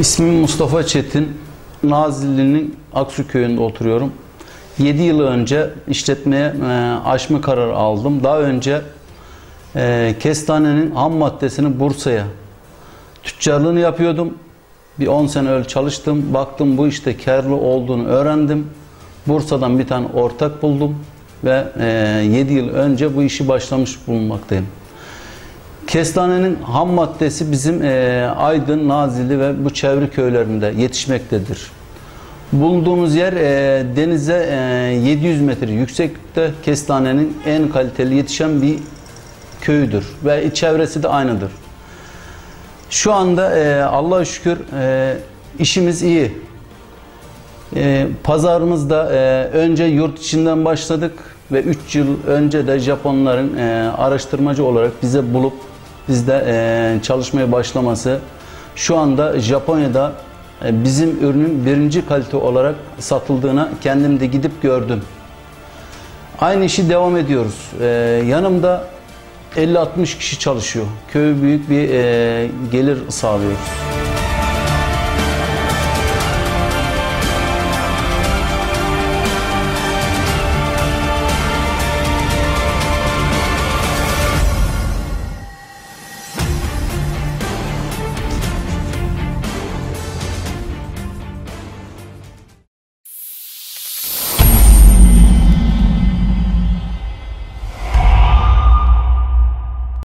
İsmim Mustafa Çetin. Nazilli'nin Aksu köyünde oturuyorum. 7 yıl önce işletmeye e, açma kararı aldım. Daha önce e, kestanenin ham maddesini Bursa'ya tüccarlığını yapıyordum. Bir 10 sene öyle çalıştım. Baktım bu işte karlı olduğunu öğrendim. Bursa'dan bir tane ortak buldum ve e, 7 yıl önce bu işi başlamış bulunmaktayım. Kestanenin ham maddesi bizim e, Aydın, Nazilli ve bu çevre köylerinde yetişmektedir. Bulunduğumuz yer e, denize e, 700 metre yüksekte kestanenin en kaliteli yetişen bir köyüdür ve çevresi de aynıdır. Şu anda e, Allah'a şükür e, işimiz iyi. E, pazarımızda e, önce yurt içinden başladık ve 3 yıl önce de Japonların e, araştırmacı olarak bize bulup bizde e, çalışmaya başlaması şu anda Japonya'da e, bizim ürünün birinci kalite olarak satıldığına kendim de gidip gördüm. Aynı işi devam ediyoruz. E, yanımda 50-60 kişi çalışıyor. Köy büyük bir e, gelir sağlıyoruz.